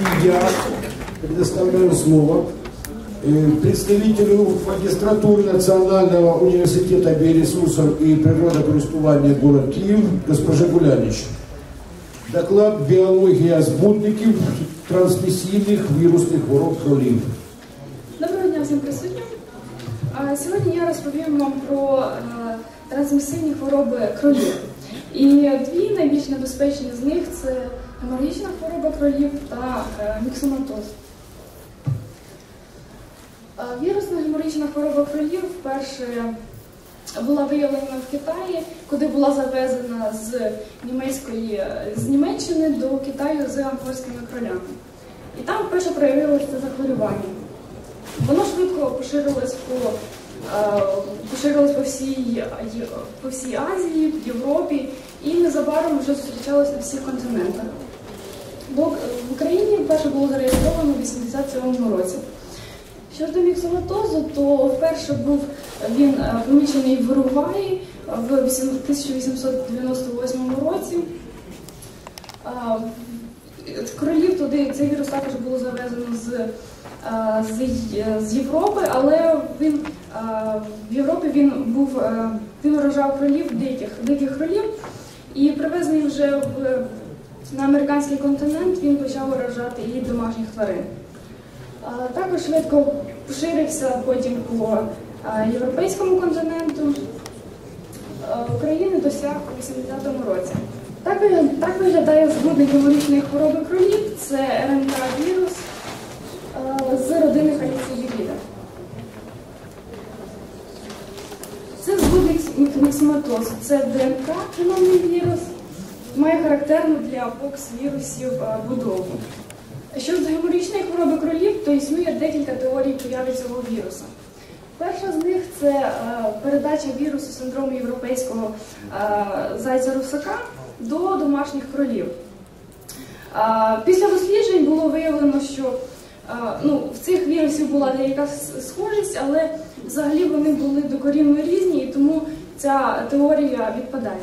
Я предоставляю слово э, представителю магистратуры Национального университета биоресурсов и природокористування город Киев госпоже Гулянич. Доклад «Біологія збудників трансмісійних вірусних хвороб кролів». Доброго дня всім присутнім. А, Сьогодні я розповім вам про е, трансмісивні хвороби кролів. І дві найбільш небезпечні з них це геморагічна хвороба кролів та е, міксоматоз. Е, Вірусна геморагічна хвороба кролів вперше була виявлена в Китаї, куди була завезена з німецької з Німеччини до Китаю з амфорськими кролями. І там вперше проявилося це захворювання. Воно швидко поширилось по, е, поширилось по всій, по всій Азії, Європі і незабаром вже зустрічалось на всіх континентах. Бо в Україні вперше було зареєстровано у 87-му році. Що ж до міксоматозу, то вперше був він е, помічений в Уругваї в 1898 році. З королів туди цей вірус також було завезено з, з, з Європи, але він в Європі він був він вражав кролів диких, диких кролів, і привезений вже в, на американський континент він почав вражати і домашніх тварин. Також швидко поширився потім по європейському континенту. України досяг у 80-му році. Так, так виглядає збудник геморічної хвороби кролів. Це РНК-вірус з родини халіцидіда. Це збудник міксоматозу. Це ДНК геномний вірус, має характерну для бокс-вірусів будову. Що ж геморічної хвороби кролів, то існує декілька теорій появи цього віруса. Перша з них це е, передача вірусу синдрому європейського е, зайця русака до домашніх кролів. Е, Після досліджень було виявлено, що е, ну, в цих вірусів була деяка схожість, але взагалі вони були докорінно різні, і тому ця теорія відпадає.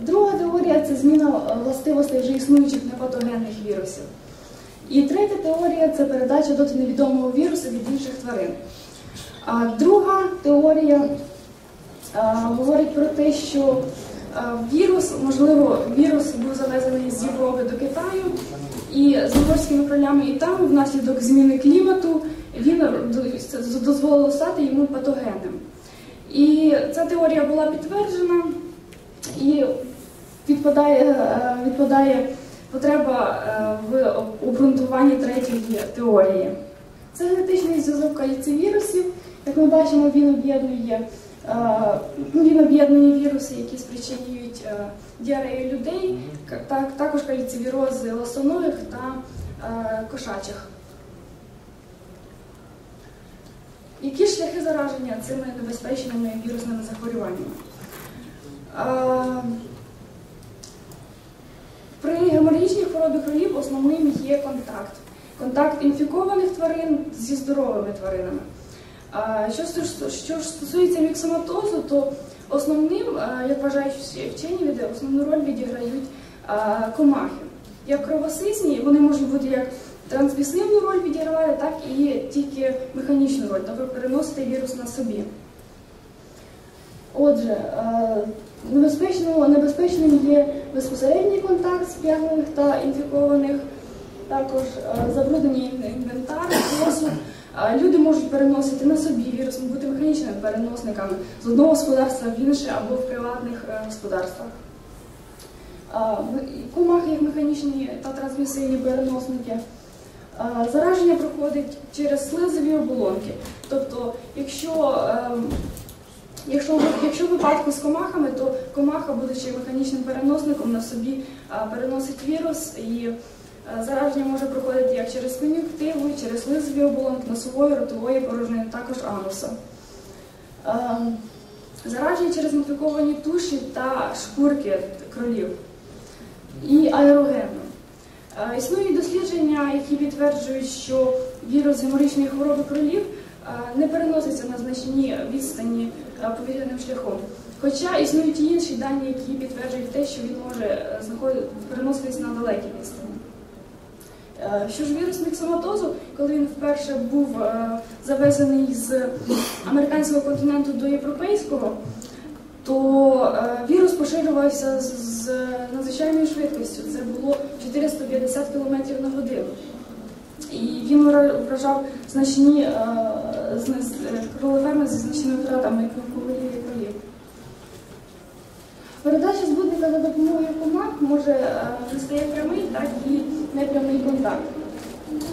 Друга теорія це зміна властивостей вже існуючих непатогенних вірусів. І третя теорія це передача доти невідомого вірусу від інших тварин. Друга теорія говорить про те, що вірус, можливо, вірус був завезений з Європи до Китаю і з морськими кролями, і там внаслідок зміни клімату він дозволило стати йому патогенним. І ця теорія була підтверджена і відпадає, е, відпадає потреба е, в обґрунтуванні третьої теорії. Це генетичний зв'язок кальцивірусів. Як ми бачимо, він об'єднує е, ну, він об'єднує віруси, які спричинюють діарею людей, також кальцивірози лосонових та кошачих. Які шляхи зараження цими небезпечними вірусними захворюваннями? При геморагічній хворобі кролів основним є контакт. Контакт інфікованих тварин зі здоровими тваринами. Що, що ж стосується міксоматозу, то основним, як вважають всі вчені, основну роль відіграють комахи. Як кровосисні, вони можуть бути як трансмісивну роль відігравати, так і тільки механічну роль, тобто переносити вірус на собі. Отже, небезпечно, небезпечним є безпосередній контакт сп'яних та інфікованих, також е, забруднені інвентар, посуд. Е, Люди можуть переносити на собі вірус, бути механічними переносниками з одного господарства в інше або в приватних е, господарствах. Комахи як механічні та трансмісивні переносники. Зараження проходить через слизові оболонки. Тобто, якщо ем, Якщо, якщо в випадку з комахами, то комаха, будучи механічним переносником, на собі переносить вірус, і зараження може проходити як через кон'юнктиву, через лизові оболонки, носової, ротової порожнини, також ануса. Зараження через інфіковані туші та шкурки кролів і аерогенно. Існують дослідження, які підтверджують, що вірус геморічної хвороби кролів не переноситься на значні відстані е, повітряним шляхом. Хоча існують і інші дані, які підтверджують те, що він може е, переноситись на далекі відстані. Е, Що ж вірус міксоматозу, коли він вперше був е, завезений з американського континенту до європейського, то е, вірус поширювався з надзвичайною швидкістю. Це було 450 км на годину. І він вражав значні е, кролеферми зі значними втратами ковалів і кролів. Передача збудника за допомогою комах може е, прямий, так і непрямий контакт.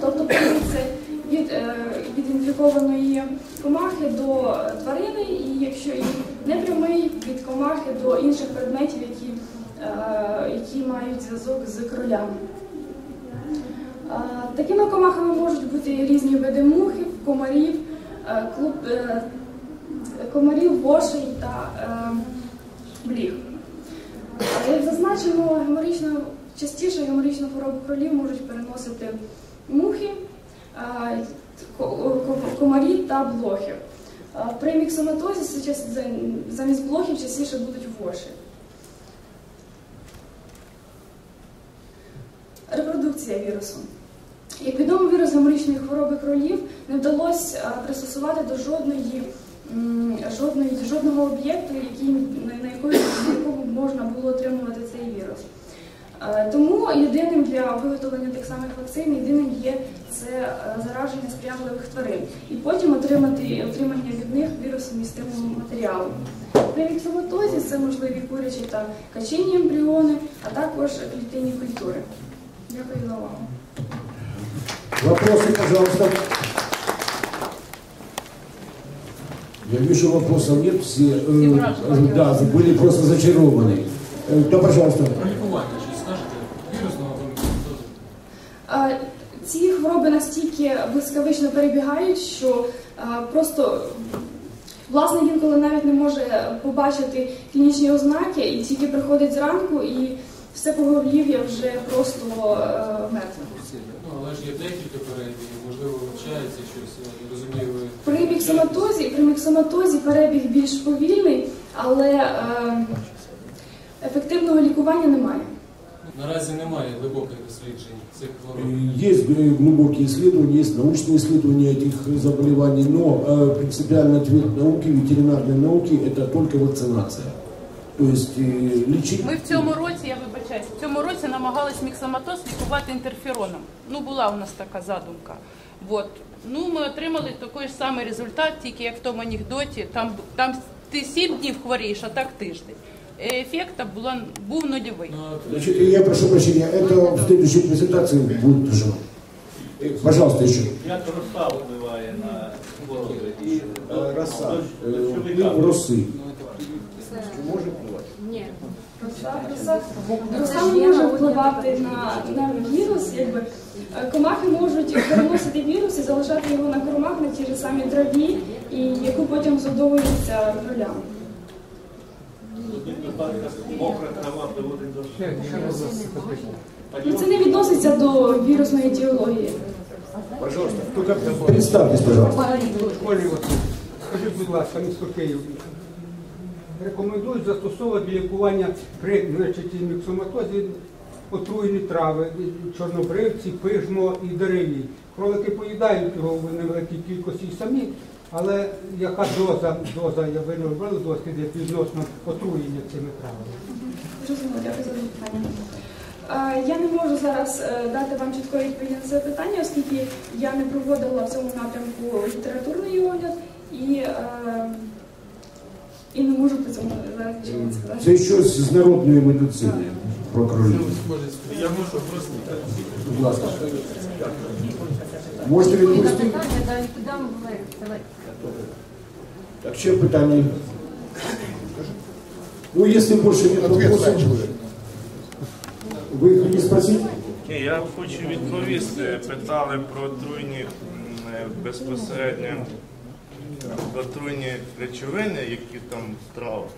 Тобто це від, е, інфікованої комахи до тварини, і якщо і непрямий від комахи до інших предметів, які, е, які мають зв'язок з кролями. Такими комахами можуть бути різні види мухів, комарів, е, клуб, е, комарів, вошей та е, бліг. Як зазначено, геморрhічну, частіше геморрhічну хворобу кролів можуть переносити мухи, ко- ко- комарі та блохи. При міксоматозі замість блохів частіше будуть воші. Репродукція вірусу. Як відомо, вірус геморрhічної хвороби кролів не вдалося пристосувати до жодної, жодної, жодного об'єкту, на, якому можна було отримувати цей вірус. Тому єдиним для виготовлення тих самих вакцин, єдиним є це зараження сприятливих тварин. І потім отримати отримання від них вірусомістимого матеріалу. При міксоматозі це можливі курячі та качині ембріони, а також клітинні культури. Дякую за увагу. Вопросы, пожалуйста. Я вижу, вопросов нет, все э, э, да, были просто зачарованы. Э, Да, пожалуйста. Про лікування щось скажете? Вірусного міксоматозу? Е, Ці хвороби настільки блискавично перебігають, що е, просто власник інколи навіть не може побачити клінічні ознаки і тільки приходить зранку і все поголів'я вже просто е, мертве. Ну, але ж є декілька перебігів, можливо, вивчається щось, я не розумію, ви... При міксоматозі, при міксоматозі перебіг більш повільний, але е, ефективного лікування немає. Наразі немає глибоких досліджень цих хвороб. Э, Есть э, глубокие исследования, есть научные исследования этих заболеваний, но э, принципиальный ответ науки, ветеринарной науки, это только вакцинация. То есть э, лечить... Ми в цьому році, я вибачаюсь, в цьому році намагались міксоматоз лікувати інтерфероном. Ну, була у нас така задумка. Вот. Ну, ми отримали такий ж самий результат, тільки як в тому анекдоті. Там, там ти сім днів хворієш, а так тиждень. Ефект була, був нульовий. Ну, от, Значит, я прошу прощения, это в следующей презентации будет уже. Э, Пожалуйста, еще. Як роса впливає на хвороби? І Э, Роса. дощ- Э, дощовика. вплив роси. Роса, роса, може впливати на, на вірус, якби Е, комахи можуть переносити вірус і залишати його на кормах на тій ж самій траві, і яку потім. Тут випадка мокра трава приводить до Ну це не відноситься до вірусної етіології. Пожалуйста. Представьтесь, пожалуйста. Скажіть, будь ласка, місто Київ. Рекомендують застосовувати лікування при міксоматозі отруєні трави, чорнобривці, пижмо і дереві. Кролики поїдають його в невеликій кількості самі, але яка доза, доза, я ви не робили досліди відносно отруєння цими травами? Дякую за запитання. Е, Я не можу зараз е, дати вам чіткої відповіді на це питання, оскільки я не проводила в цьому напрямку літературний огляд і, е, і не можу по цьому зараз нічого не сказати. Це ще з народної медицини про кролів. Я можу просто Будь ласка. Можете відповісти? Так, ще питання. Ну, если больше нет вопросов, вы хотите спросить? Ні, я хочу відповісти. Питали про отруйні е, безпосередньо отруйні речовини, які там в.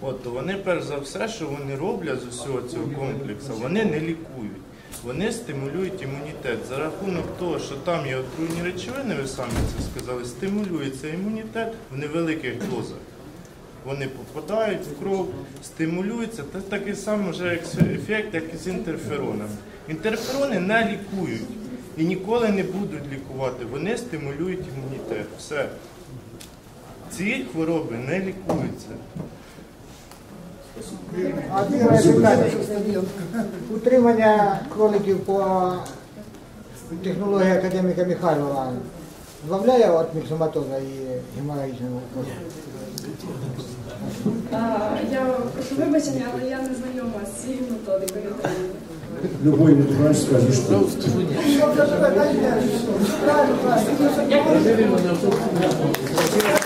От то вони перш за все, що вони роблять з усього цього комплексу, вони не лікують. Вони стимулюють імунітет. За рахунок того, що там є отруйні речовини, ви самі це сказали, стимулюється імунітет в невеликих дозах. Вони попадають в кров, стимулюються, це такий самий ефект, як і з інтерферонами. Інтерферони не лікують і ніколи не будуть лікувати. Вони стимулюють імунітет. Все. Ці хвороби не лікуються. А. Утримання кроликів по технології академіка Михайлова збавляє від міксоматоза і геморагічного? Я прошу вибачення, але я не знайома з цією методикою. Любой врач скажет, что Я.